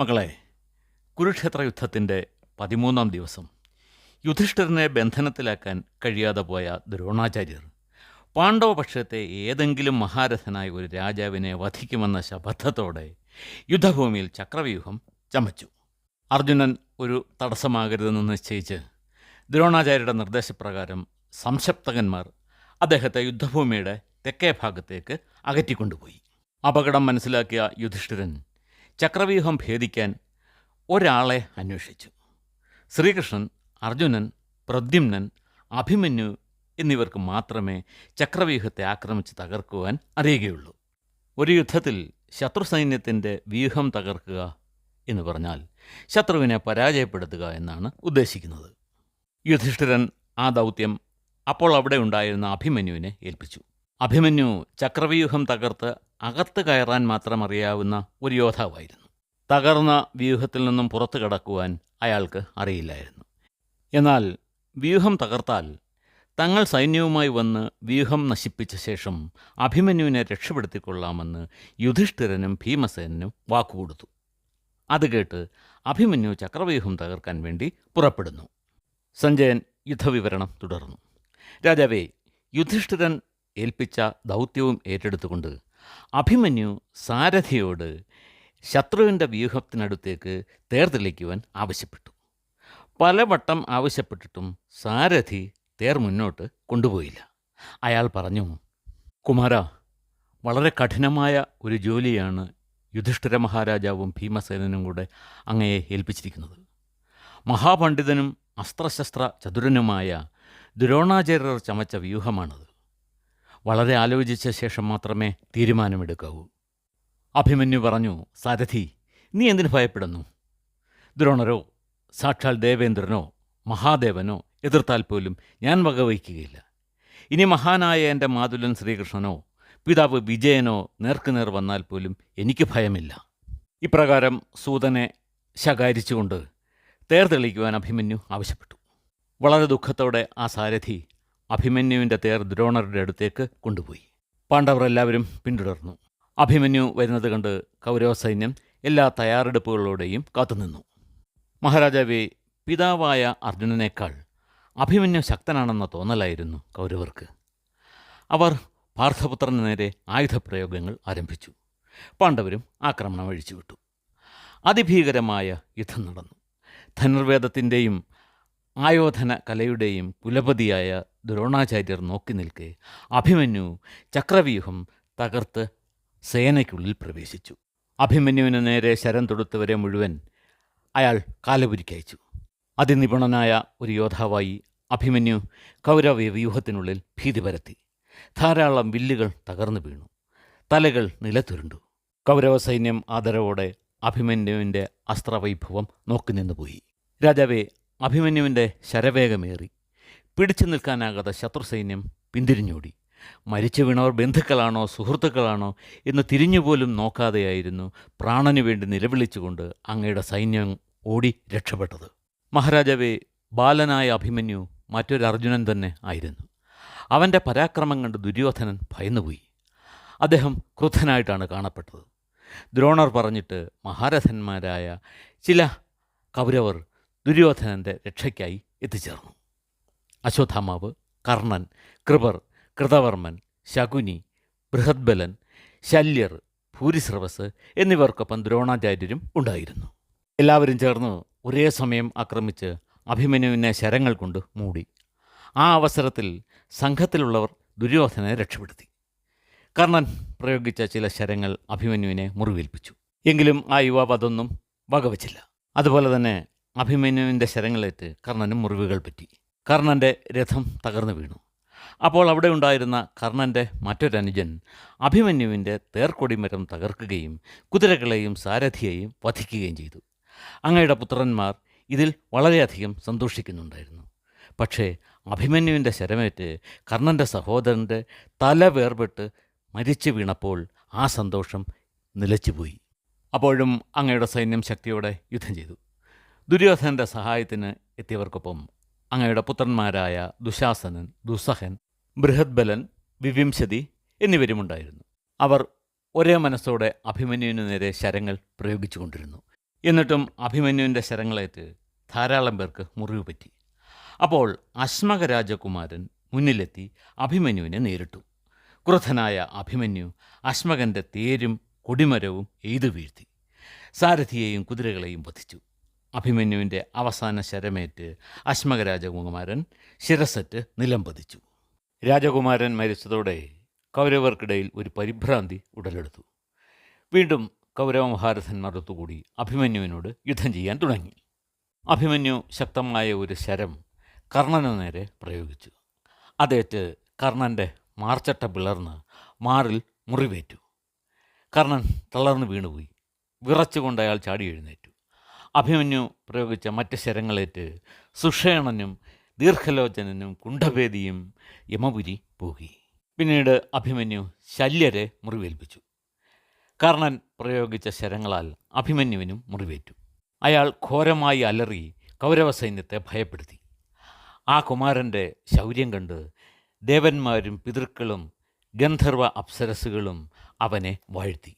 മകളെ കുരുക്ഷേത്ര യുദ്ധത്തിന്റെ പതിമൂന്നാം ദിവസം. യുധിഷ്ഠിരനെ ബന്ധനത്തിലാക്കാൻ കഴിയാതെ പോയ ദ്രോണാചാര്യർ പാണ്ഡവപക്ഷത്തെ ഏതെങ്കിലും മഹാരഥനായ ഒരു രാജാവിനെ വധിക്കുമെന്ന ശപഥത്തോടെ യുദ്ധഭൂമിയിൽ ചക്രവ്യൂഹം ചമച്ചു. അർജുനൻ ഒരു തടസ്സമാകരുതെന്ന് നിശ്ചയിച്ച് ദ്രോണാചാര്യരുടെ നിർദ്ദേശപ്രകാരം സംശപ്തകന്മാർ അദ്ദേഹത്തെ യുദ്ധഭൂമിയുടെ തെക്കേ ഭാഗത്തേക്ക് അകറ്റിക്കൊണ്ടുപോയി. അപകടം മനസ്സിലാക്കിയ യുധിഷ്ഠിരൻ ചക്രവ്യൂഹം ഭേദിക്കാൻ ഒരാളെ അന്വേഷിച്ചു. ശ്രീകൃഷ്ണൻ അർജുനൻ പ്രദ്യുമ്നൻ അഭിമന്യു എന്നിവർക്ക് മാത്രമേ ചക്രവ്യൂഹത്തെ ആക്രമിച്ച് തകർക്കുവാൻ അറിയുകയുള്ളൂ. ഒരു യുദ്ധത്തിൽ ശത്രു സൈന്യത്തിന്റെ വ്യൂഹം തകർക്കുക എന്ന് പറഞ്ഞാൽ ശത്രുവിനെ പരാജയപ്പെടുത്തുക എന്നാണ് ഉദ്ദേശിക്കുന്നത്. യുധിഷ്ഠിരൻ ആ ദൗത്യം അപ്പോൾ അവിടെ ഉണ്ടായിരുന്ന അഭിമന്യുവിനെ ഏൽപ്പിച്ചു. അഭിമന്യു ചക്രവ്യൂഹം തകർത്ത് അകത്ത് കയറാൻ മാത്രം അറിയാവുന്ന ഒരു യോദ്ധാവായിരുന്നു. തകർന്ന വ്യൂഹത്തിൽ നിന്നും പുറത്തു കടക്കുവാൻ അയാൾക്ക് അറിയില്ലായിരുന്നു. എന്നാൽ വ്യൂഹം തകർത്താൽ തങ്ങൾ സൈന്യവുമായി വന്ന് വ്യൂഹം നശിപ്പിച്ച ശേഷം അഭിമന്യുവിനെ രക്ഷപ്പെടുത്തിക്കൊള്ളാമെന്ന് യുധിഷ്ഠിരനും ഭീമസേനും വാക്കുകൊടുത്തു. അത് കേട്ട് അഭിമന്യു ചക്രവ്യൂഹം തകർക്കാൻ വേണ്ടി പുറപ്പെടുന്നു. സഞ്ജയൻ യുദ്ധവിവരണം തുടർന്നു. രാജാവേ യുധിഷ്ഠിരൻ ഏൽപ്പിച്ച ദൗത്യവും ഏറ്റെടുത്തുകൊണ്ട് അഭിമന്യു സാരഥിയോട് ശത്രുവിന്റെ വ്യൂഹത്തിനടുത്തേക്ക് തേർതെളിക്കുവാൻ ആവശ്യപ്പെട്ടു. പലവട്ടം ആവശ്യപ്പെട്ടിട്ടും സാരഥി തേർ മുന്നോട്ട് കൊണ്ടുപോയില്ല. അയാൾ പറഞ്ഞു കുമാര വളരെ കഠിനമായ ഒരു ജോലിയാണ് യുധിഷ്ഠിര മഹാരാജാവും ഭീമസേനനും കൂടെ അങ്ങയെ ഏൽപ്പിച്ചിരിക്കുന്നത്. മഹാപണ്ഡിതനും അസ്ത്രശസ്ത്ര ചതുരനുമായ ദ്രോണാചാര്യർ ചമച്ച വ്യൂഹമാണത്. വളരെ ആലോചിച്ച ശേഷം മാത്രമേ തീരുമാനമെടുക്കാവൂ. അഭിമന്യു പറഞ്ഞു സാരഥി നീ എന്തിനു ഭയപ്പെടുന്നു? ദ്രോണരോ സാക്ഷാൽ ദേവേന്ദ്രനോ മഹാദേവനോ എതിർത്താൽ പോലും ഞാൻ വകവയ്ക്കുകയില്ല. ഇനി മഹാനായ എന്റെ മാതുലൻ ശ്രീകൃഷ്ണനോ പിതാവ് വിജയനോ നേർക്കുനേർ വന്നാൽ പോലും എനിക്ക് ഭയമില്ല. ഇപ്രകാരം സൂതനെ ശകാരിച്ചുകൊണ്ട് തേർ തെളിക്കുവാൻ അഭിമന്യു ആവശ്യപ്പെട്ടു. വളരെ ദുഃഖത്തോടെ ആ സാരഥി അഭിമന്യുവിന്റെ തേർ ദ്രോണരുടെ അടുത്തേക്ക് കൊണ്ടുപോയി. പാണ്ഡവർ എല്ലാവരും പിന്തുടർന്നു. അഭിമന്യു വരുന്നത് കണ്ട് കൗരവ സൈന്യം എല്ലാ തയ്യാറെടുപ്പുകളോടെയും കാത്തുനിന്നു. മഹാരാജാവെ പിതാവായ അർജുനനേക്കാൾ അഭിമന്യു ശക്തനാണെന്ന തോന്നലായിരുന്നു കൗരവർക്ക്. അവർ പാർത്ഥപുത്രന് നേരെ ആയുധപ്രയോഗങ്ങൾ ആരംഭിച്ചു. പാണ്ഡവരും ആക്രമണം അഴിച്ചുവിട്ടു. അതിഭീകരമായ യുദ്ധം നടന്നു. ധനുർവേദത്തിന്റെയും ആയോധന കലയുടെയും കുലപതിയായ ദ്രോണാചാര്യർ നോക്കി നിൽക്കെ അഭിമന്യു ചക്രവ്യൂഹം തകർത്ത് സേനയ്ക്കുള്ളിൽ പ്രവേശിച്ചു. അഭിമന്യുവിന് നേരെ ശരം തൊടുത്തവരെ മുഴുവൻ അയാൾ കാലപുരിക്കയച്ചു അതിനിപുണനായ ഒരു യോദ്ധാവായി അഭിമന്യു കൗരവ വ്യൂഹത്തിനുള്ളിൽ ഭീതി പരത്തി. ധാരാളം വില്ലുകൾ തകർന്നു വീണു. തലകൾ നിലത്തുരുണ്ടു. കൗരവ സൈന്യം ആദരവോടെ അഭിമന്യുവിന്റെ അസ്ത്രവൈഭവം നോക്കി നിന്നുപോയി രാജാവെ അഭിമന്യുവിന്റെ ശരവേഗമേറി. പിടിച്ചു നിൽക്കാനാകാത്ത ശത്രുസൈന്യം പിന്തിരിഞ്ഞോടി. മരിച്ചു വീണവർ ബന്ധുക്കളാണോ സുഹൃത്തുക്കളാണോ എന്ന് തിരിഞ്ഞുപോലും നോക്കാതെയായിരുന്നു പ്രാണനു വേണ്ടി നിലവിളിച്ചുകൊണ്ട് അങ്ങയുടെ സൈന്യം ഓടി രക്ഷപ്പെട്ടത്. മഹാരാജാവെ ബാലനായ അഭിമന്യു മറ്റൊരു അർജുനൻ തന്നെ ആയിരുന്നു. അവന്റെ പരാക്രമം കണ്ട് ദുര്യോധനൻ ഭയന്നുപോയി. അദ്ദേഹം ക്രുദ്ധനായിട്ടാണ് കാണപ്പെട്ടത്. ദ്രോണർ പറഞ്ഞിട്ട് മഹാരഥന്മാരായ ചില കൗരവർ ദുര്യോധനന്റെ രക്ഷയ്ക്കായി എത്തിച്ചേർന്നു. അശ്വത്ഥാമാവ് കർണൻ കൃപർ കൃതവർമ്മൻ ശകുനി ബൃഹദ്ബലൻ ശല്യർ ഭൂരിശ്രവസ് എന്നിവർക്കൊപ്പം ദ്രോണാചാര്യരും ഉണ്ടായിരുന്നു. എല്ലാവരും ചേർന്ന് ഒരേ സമയം ആക്രമിച്ച് അഭിമന്യുവിനെ ശരങ്ങൾ കൊണ്ട് മൂടി. ആ അവസരത്തിൽ സംഘത്തിലുള്ളവർ ദുര്യോധനെ രക്ഷപ്പെടുത്തി. കർണൻ പ്രയോഗിച്ച ചില ശരങ്ങൾ അഭിമന്യുവിനെ മുറിവേൽപ്പിച്ചു. എങ്കിലും ആ യുവാവ് അതൊന്നും വകവച്ചില്ല. അതുപോലെ തന്നെ അഭിമന്യുവിന്റെ ശരങ്ങളേറ്റ് കർണനും മുറിവുകൾ പറ്റി. കർണന്റെ രഥം തകർന്നു വീണു. അപ്പോൾ അവിടെ ഉണ്ടായിരുന്ന കർണന്റെ മറ്റൊരനുജൻ അഭിമന്യുവിന്റെ തേർക്കൊടിമരം തകർക്കുകയും കുതിരകളെയും സാരഥിയെയും വധിക്കുകയും ചെയ്തു. അങ്ങയുടെ പുത്രന്മാർ ഇതിൽ വളരെയധികം സന്തോഷിക്കുന്നുണ്ടായിരുന്നു. പക്ഷേ അഭിമന്യുവിന്റെ ശരമേറ്റ് കർണന്റെ സഹോദരന്റെ തല വേർപെട്ട് മരിച്ചു വീണപ്പോൾ ആ സന്തോഷം നിലച്ചുപോയി. അപ്പോഴും അങ്ങയുടെ സൈന്യം ശക്തിയോടെ യുദ്ധം ചെയ്തു. ദുര്യോധനന്റെ സഹായത്തിന് എത്തിയവർക്കൊപ്പം അങ്ങയുടെ പുത്രന്മാരായ ദുശാസനൻ ദുസ്സഹൻ ബൃഹദ്ബലൻ വിവിംശതി എന്നിവരുമുണ്ടായിരുന്നു. അവർ ഒരേ മനസ്സോടെ അഭിമന്യുവിനു നേരെ ശരങ്ങൾ പ്രയോഗിച്ചുകൊണ്ടിരുന്നു. എന്നിട്ടും അഭിമന്യുവിന്റെ ശരങ്ങളേറ്റ് ധാരാളം പേർക്ക് മുറിവ് പറ്റി. അപ്പോൾ അശ്മക രാജകുമാരൻ മുന്നിലെത്തി അഭിമന്യുവിനെ നേരിട്ടു. ക്രുദ്ധനായ അഭിമന്യു അശ്മകന്റെ തേരും കൊടിമരവും എയ്തു വീഴ്ത്തി സാരഥിയെയും കുതിരകളെയും വധിച്ചു. അഭിമന്യുവിന്റെ അവസാന ശരമേറ്റ് അശ്മക രാജകുമാരൻ ശിരസറ്റ് നിലം പതിച്ചു. രാജകുമാരൻ മരിച്ചതോടെ കൗരവർക്കിടയിൽ ഒരു പരിഭ്രാന്തി ഉടലെടുത്തു. വീണ്ടും കൗരവ മഹാരഥന്മാർ ഒത്തുകൂടി അഭിമന്യുവിനോട് യുദ്ധം ചെയ്യാൻ തുടങ്ങി. അഭിമന്യു ശക്തമായ ഒരു ശരം കർണനു നേരെ പ്രയോഗിച്ചു. അതേറ്റ് കർണന്റെ മാർച്ചട്ട പിളർന്ന് മാറിൽ മുറിവേറ്റു. കർണൻ തളർന്നു വീണുപോയി. വിറച്ചുകൊണ്ട് അയാൾ ചാടി എഴുന്നേറ്റു. അഭിമന്യു പ്രയോഗിച്ച മറ്റ് ശരങ്ങളേറ്റ് സുഷേണനും ദീർഘലോചനനും കുണ്ഠഭേദിയും യമപുരി പോകി. പിന്നീട് അഭിമന്യു ശല്യരെ മുറിവേൽപ്പിച്ചു. കർണൻ പ്രയോഗിച്ച ശരങ്ങളാൽ അഭിമന്യുവിനും മുറിവേറ്റു. അയാൾ ഘോരമായി അലറി കൗരവ സൈന്യത്തെ ഭയപ്പെടുത്തി. ആ കുമാരന്റെ ശൗര്യം കണ്ട് ദേവന്മാരും പിതൃക്കളും ഗന്ധർവ അപ്സരസുകളും അവനെ വാഴ്ത്തി.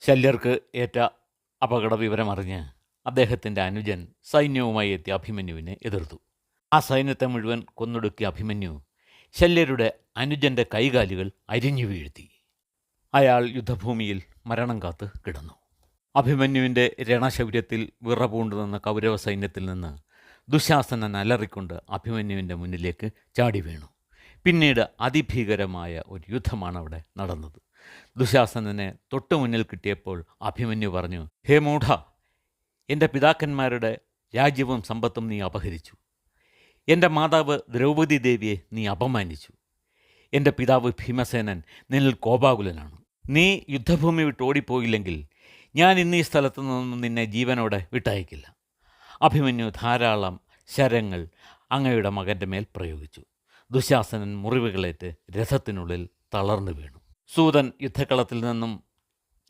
ശല്യർക്ക് ഏറ്റ അപകട വിവരമറിഞ്ഞ് അദ്ദേഹത്തിന്റെ അനുജൻ സൈന്യവുമായി എത്തിയ അഭിമന്യുവിനെ എതിർത്തു. ആ സൈന്യത്തെ മുഴുവൻ കൊന്നൊടുക്കിയ അഭിമന്യു ശല്യരുടെ അനുജന്റെ കൈകാലുകൾ അരിഞ്ഞു വീഴ്ത്തി. അയാൾ യുദ്ധഭൂമിയിൽ മരണം കാത്ത് കിടന്നു. അഭിമന്യുവിന്റെ രണശൗര്യത്തിൽ വിറപൂണ്ടു നിന്ന കൗരവ സൈന്യത്തിൽ നിന്ന് ദുശാസനൻ അലറിക്കൊണ്ട് അഭിമന്യുവിന്റെ മുന്നിലേക്ക് ചാടി വീണു. പിന്നീട് അതിഭീകരമായ ഒരു യുദ്ധമാണ് അവിടെ നടന്നത്. ദുശാസനനെ തൊട്ടു മുന്നിൽ കിട്ടിയപ്പോൾ അഭിമന്യു പറഞ്ഞു ഹേ മൂഢ എന്റെ പിതാക്കന്മാരുടെ രാജ്യവും സമ്പത്തും നീ അപഹരിച്ചു. എന്റെ മാതാവ് ദ്രൗപദി ദേവിയെ നീ അപമാനിച്ചു. എന്റെ പിതാവ് ഭീമസേനൻ നിന്നിൽ കോപാകുലനാണ്. നീ യുദ്ധഭൂമി വിട്ട് ഓടിപ്പോയില്ലെങ്കിൽ ഞാൻ ഇന്ന് ഈ സ്ഥലത്തു നിന്നും നിന്നെ ജീവനോടെ വിട്ടയക്കില്ല. അഭിമന്യു ധാരാളം ശരങ്ങൾ അങ്ങയുടെ മകന്റെ മേൽ പ്രയോഗിച്ചു. ദുശാസനൻ മുറിവുകളേറ്റ് രഥത്തിനുള്ളിൽ തളർന്നു വീണു. സൂതൻ യുദ്ധക്കളത്തിൽ നിന്നും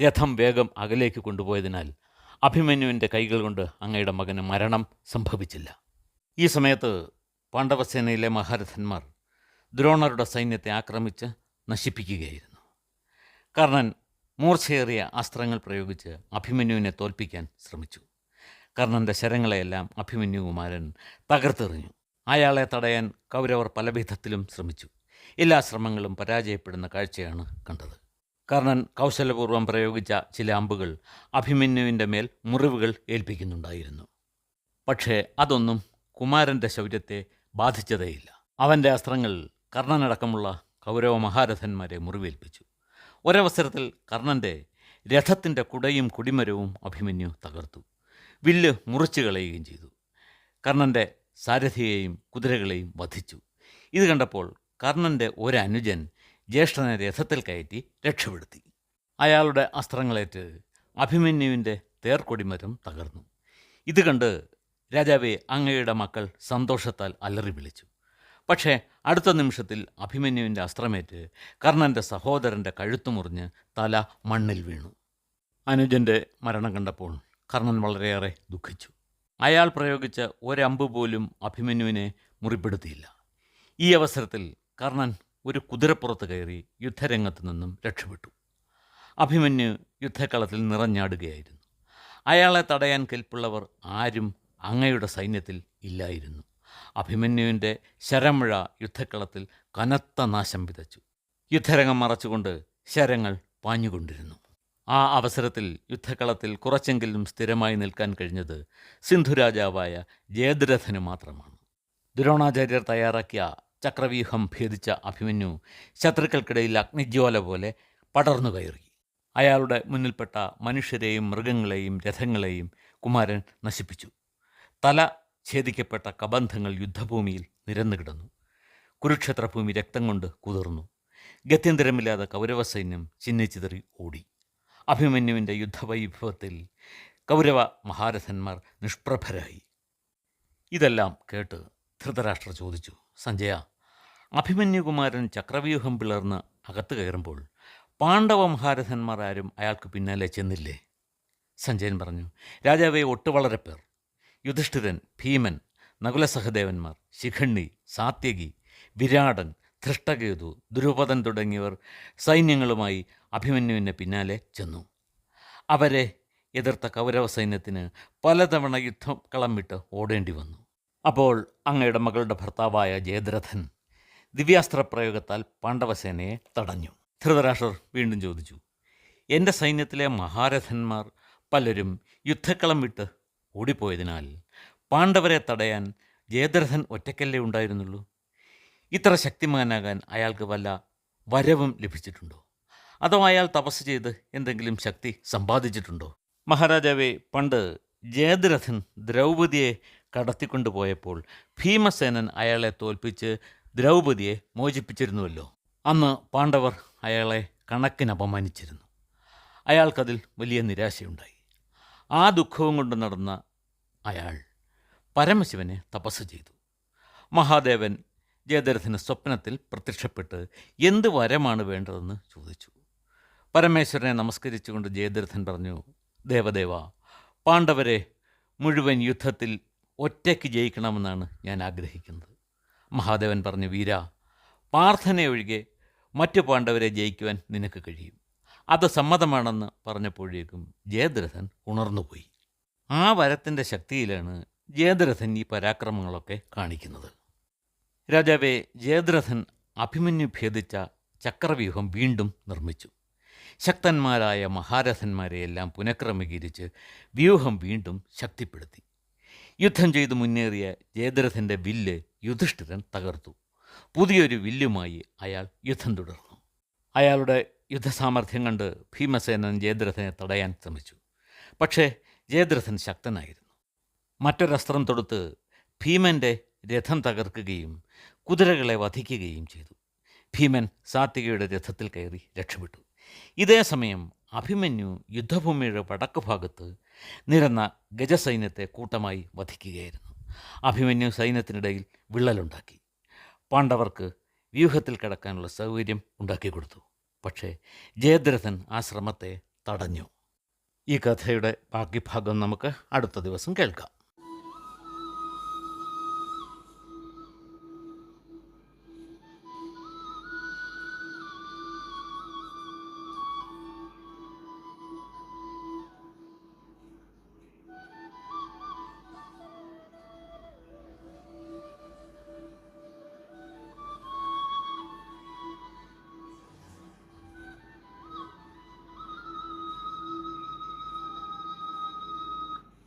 രഥം വേഗം അകലേക്ക് കൊണ്ടുപോയതിനാൽ അഭിമന്യുവിന്റെ കൈകൾ കൊണ്ട് അങ്ങയുടെ മകന് മരണം സംഭവിച്ചില്ല. ഈ സമയത്ത് പാണ്ഡവസേനയിലെ മഹാരഥന്മാർ ദ്രോണരുടെ സൈന്യത്തെ ആക്രമിച്ച് നശിപ്പിക്കുകയായിരുന്നു. കർണൻ മൂർച്ചയേറിയ അസ്ത്രങ്ങൾ പ്രയോഗിച്ച് അഭിമന്യുവിനെ തോൽപ്പിക്കാൻ ശ്രമിച്ചു. കർണന്റെ ശരങ്ങളെയെല്ലാം അഭിമന്യുകുമാരൻ തകർത്തെറിഞ്ഞു. അയാളെ തടയാൻ കൗരവർ പലവിധത്തിലും ശ്രമിച്ചു. എല്ലാ ശ്രമങ്ങളും പരാജയപ്പെടുന്ന കാഴ്ചയാണ് കണ്ടത്. കർണൻ കൗശലപൂർവം പ്രയോഗിച്ച ചില അമ്പുകൾ അഭിമന്യുവിന്റെ മേൽ മുറിവുകൾ ഏൽപ്പിക്കുന്നുണ്ടായിരുന്നു. പക്ഷേ അതൊന്നും കുമാരന്റെ ശൗര്യത്തെ ബാധിച്ചതേയില്ല. അവന്റെ അസ്ത്രങ്ങൾ കർണനടക്കമുള്ള കൗരവ മഹാരഥന്മാരെ മുറിവേൽപ്പിച്ചു. ഒരവസരത്തിൽ കർണന്റെ രഥത്തിന്റെ കുടയും കുടിമരവും അഭിമന്യു തകർത്തു. വില്ല് മുറിച്ചു കളയുകയും ചെയ്തു. കർണന്റെ സാരഥിയെയും കുതിരകളെയും വധിച്ചു. ഇത് കണ്ടപ്പോൾ കർണന്റെ ഒരനുജൻ ജ്യേഷ്ഠനെ രഥത്തിൽ കയറ്റി രക്ഷപ്പെടുത്തി. അയാളുടെ അസ്ത്രങ്ങളേറ്റ് അഭിമന്യുവിന്റെ തേർക്കൊടിമരം തകർന്നു. ഇത് കണ്ട് രാജാവെ അങ്ങയുടെ മക്കൾ സന്തോഷത്താൽ അലറി വിളിച്ചു. പക്ഷേ അടുത്ത നിമിഷത്തിൽ അഭിമന്യുവിന്റെ അസ്ത്രമേറ്റ് കർണന്റെ സഹോദരന്റെ കഴുത്തു മുറിഞ്ഞ് തല മണ്ണിൽ വീണു. അനുജന്റെ മരണം കണ്ടപ്പോൾ കർണൻ വളരെയേറെ ദുഃഖിച്ചു. അയാൾ പ്രയോഗിച്ച ഒരമ്പ് പോലും അഭിമന്യുവിനെ മുറിപ്പെടുത്തിയില്ല. ഈ അവസരത്തിൽ കർണൻ ഒരു കുതിരപ്പുറത്ത് കയറി യുദ്ധരംഗത്തു നിന്നും രക്ഷപ്പെട്ടു. അഭിമന്യു യുദ്ധക്കളത്തിൽ നിറഞ്ഞാടുകയായിരുന്നു. അയാളെ തടയാൻ കെൽപ്പുള്ളവർ ആരും അങ്ങയുടെ സൈന്യത്തിൽ ഇല്ലായിരുന്നു. അഭിമന്യുവിന്റെ ശരമഴ യുദ്ധക്കളത്തിൽ കനത്ത നാശം വിതച്ചു. യുദ്ധരംഗം മറച്ചുകൊണ്ട് ശരങ്ങൾ പാഞ്ഞുകൊണ്ടിരുന്നു. ആ അവസരത്തിൽ യുദ്ധക്കളത്തിൽ കുറച്ചെങ്കിലും സ്ഥിരമായി നിൽക്കാൻ കഴിഞ്ഞത് സിന്ധുരാജാവായ ജയദ്രഥന് മാത്രമാണ്. ദ്രോണാചാര്യർ തയ്യാറാക്കിയ ചക്രവ്യൂഹം ഭേദിച്ച അഭിമന്യു ശത്രുക്കൾക്കിടയിൽ അഗ്നിജ്വാല പോലെ പടർന്നു കയറി. അയാളുടെ മുന്നിൽപ്പെട്ട മനുഷ്യരെയും മൃഗങ്ങളെയും രഥങ്ങളെയും കുമാരൻ നശിപ്പിച്ചു. തല ഛേദിക്കപ്പെട്ട കബന്ധങ്ങൾ യുദ്ധഭൂമിയിൽ നിരന്നു കിടന്നു. കുരുക്ഷേത്രഭൂമി രക്തം കൊണ്ട് കുതിർന്നു. ഗത്യന്തരമില്ലാതെ കൗരവ സൈന്യം ചിന്നിച്ചിതറി ഓടി. അഭിമന്യുവിന്റെ യുദ്ധവൈഭവത്തിൽ കൗരവ മഹാരഥന്മാർ നിഷ്പ്രഭരായി. ഇതെല്ലാം കേട്ട് ധൃതരാഷ്ട്ര ചോദിച്ചു സഞ്ജയ അഭിമന്യുകുമാരൻ ചക്രവ്യൂഹം പിളർന്ന് അകത്ത് കയറുമ്പോൾ പാണ്ഡവ മഹാരഥന്മാർ ആരും അയാൾക്ക് പിന്നാലെ ചെന്നില്ലേ? സഞ്ജയൻ പറഞ്ഞു രാജാവെ ഒട്ടുവളരെ പേർ. യുധിഷ്ഠിരൻ ഭീമൻ നകുലസഹദേവന്മാർ ശിഖണ്ണി സാത്യകി വിരാടൻ ധൃഷ്ടകേതു ദുരുപദൻ തുടങ്ങിയവർ സൈന്യങ്ങളുമായി അഭിമന്യുവിന്റെ പിന്നാലെ ചെന്നു. അവരെ എതിർത്ത കൗരവ സൈന്യത്തിന് പലതവണ യുദ്ധം കളം വിട്ട് ഓടേണ്ടി വന്നു. അപ്പോൾ അങ്ങയുടെ മകളുടെ ഭർത്താവായ ജയദ്രഥൻ ദിവ്യാസ്ത്ര പ്രയോഗത്താൽ പാണ്ഡവസേനയെ തടഞ്ഞു. ധൃതരാഷ്ട്രർ വീണ്ടും ചോദിച്ചു എന്റെ സൈന്യത്തിലെ മഹാരഥന്മാർ പലരും യുദ്ധക്കളം വിട്ട് ഓടിപ്പോയതിനാൽ പാണ്ഡവരെ തടയാൻ ജയദ്രഥൻ ഒറ്റക്കല്ലേ ഉണ്ടായിരുന്നുള്ളൂ? ഇത്ര ശക്തിമാനാകാൻ അയാൾക്ക് വല്ല വരവും ലഭിച്ചിട്ടുണ്ടോ? അതോ അയാൾ തപസ് ചെയ്ത് എന്തെങ്കിലും ശക്തി സമ്പാദിച്ചിട്ടുണ്ടോ? മഹാരാജാവേ പണ്ട് ജയദ്രഥൻ ദ്രൗപതിയെ കടത്തിക്കൊണ്ടുപോയപ്പോൾ ഭീമസേനൻ അയാളെ തോൽപ്പിച്ച് ദ്രൗപദിയെ മോചിപ്പിച്ചിരുന്നുവല്ലോ. അന്ന് പാണ്ഡവർ അയാളെ കണക്കിന് അപമാനിച്ചിരുന്നു. അയാൾക്കതിൽ വലിയ നിരാശയുണ്ടായി. ആ ദുഃഖവും കൊണ്ട് നടന്ന അയാൾ പരമശിവനെ തപസ് ചെയ്തു. മഹാദേവൻ ജയദരഥന് സ്വപ്നത്തിൽ പ്രത്യക്ഷപ്പെട്ട് എന്ത് വരമാണ് വേണ്ടതെന്ന് ചോദിച്ചു. പരമേശ്വരനെ നമസ്കരിച്ചുകൊണ്ട് ജയദരഥൻ പറഞ്ഞു ദേവദേവ പാണ്ഡവരെ മുഴുവൻ യുദ്ധത്തിൽ ഒറ്റയ്ക്ക് ജയിക്കണമെന്നാണ് ഞാൻ ആഗ്രഹിക്കുന്നത്. മഹാദേവൻ പറഞ്ഞു വീര പ്രാർത്ഥനയൊഴികെ മറ്റു പാണ്ഡവരെ ജയിക്കുവാൻ നിനക്ക് കഴിയും. അത് സമ്മതമാണെന്ന് പറഞ്ഞപ്പോഴേക്കും ജയദ്രഥൻ ഉണർന്നുപോയി. ആ വരത്തിന്റെ ശക്തിയിലാണ് ജയദ്രഥൻ ഈ പരാക്രമങ്ങളൊക്കെ കാണിക്കുന്നത്. രാജാവെ ജയദ്രഥൻ അഭിമന്യു ഭേദിച്ച ചക്രവ്യൂഹം വീണ്ടും നിർമ്മിച്ചു. ശക്തന്മാരായ മഹാരഥന്മാരെയെല്ലാം പുനഃക്രമീകരിച്ച് വ്യൂഹം വീണ്ടും ശക്തിപ്പെടുത്തി. യുദ്ധം ചെയ്ത് മുന്നേറിയ ജയദ്രഥന്റെ വില്ല് യുധിഷ്ഠിരൻ തകർത്തു. പുതിയൊരു വില്ലുമായി അയാൾ യുദ്ധം തുടർന്നു. അയാളുടെ യുദ്ധസാമർഥ്യം കണ്ട് ഭീമസേനൻ ജയദ്രഥനെ തടയാൻ ശ്രമിച്ചു. പക്ഷേ ജയദ്രഥൻ ശക്തനായിരുന്നു. മറ്റൊരസ്ത്രം തൊടുത്ത് ഭീമന്റെ രഥം തകർക്കുകയും കുതിരകളെ വധിക്കുകയും ചെയ്തു. ഭീമൻ സാത്വികയുടെ രഥത്തിൽ കയറി രക്ഷപ്പെട്ടു. ഇതേ സമയം അഭിമന്യു യുദ്ധഭൂമിയുടെ വടക്ക് ഭാഗത്ത് നിരന്ന ഗജസൈന്യത്തെ കൂട്ടമായി വധിക്കുകയായിരുന്നു. അഭിമന്യു സൈന്യത്തിനിടയിൽ വിള്ളലുണ്ടാക്കി. പാണ്ഡവർക്ക് വ്യൂഹത്തിൽ കിടക്കാനുള്ള സൗകര്യം ഉണ്ടാക്കി കൊടുത്തു. പക്ഷേ ജയദ്രഥൻ ആ ശ്രമത്തെ തടഞ്ഞു. ഈ കഥയുടെ ബാക്കി ഭാഗം നമുക്ക് അടുത്ത ദിവസം കേൾക്കാം.